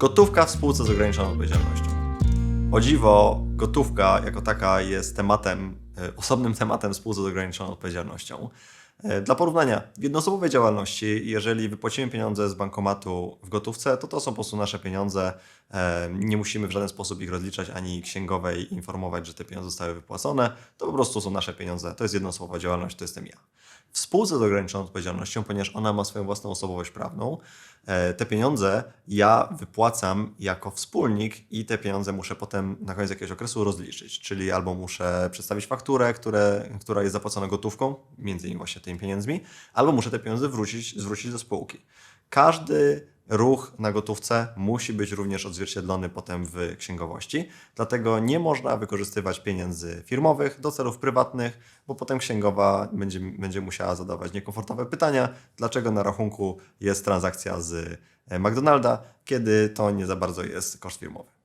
Gotówka w spółce z ograniczoną odpowiedzialnością. O dziwo, gotówka jako taka jest tematem, e, osobnym tematem spółce z ograniczoną odpowiedzialnością. E, Dla porównania, w jednoosobowej działalności, jeżeli wypłacimy pieniądze z bankomatu w gotówce, to to są po prostu nasze pieniądze. E, Nie musimy w żaden sposób ich rozliczać ani księgowej informować, że te pieniądze zostały wypłacone. To po prostu są nasze pieniądze. To jest jednoosobowa działalność, to jestem ja. W spółce z ograniczoną odpowiedzialnością, ponieważ ona ma swoją własną osobowość prawną, e, te pieniądze ja wypłacam jako wspólnik i te pieniądze muszę potem na koniec jakiegoś okresu rozliczyć. Czyli albo muszę przedstawić fakturę, które, która jest zapłacona gotówką, między innymi właśnie tymi pieniędzmi, albo muszę te pieniądze wrócić, zwrócić do spółki. Każdy ruch na gotówce musi być również odzwierciedlony potem w księgowości. Dlatego nie można wykorzystywać pieniędzy firmowych do celów prywatnych, bo potem księgowa będzie, będzie musiała zadawać niekomfortowe pytania, dlaczego na rachunku jest transakcja z e, McDonalda, kiedy to nie za bardzo jest koszt firmowy.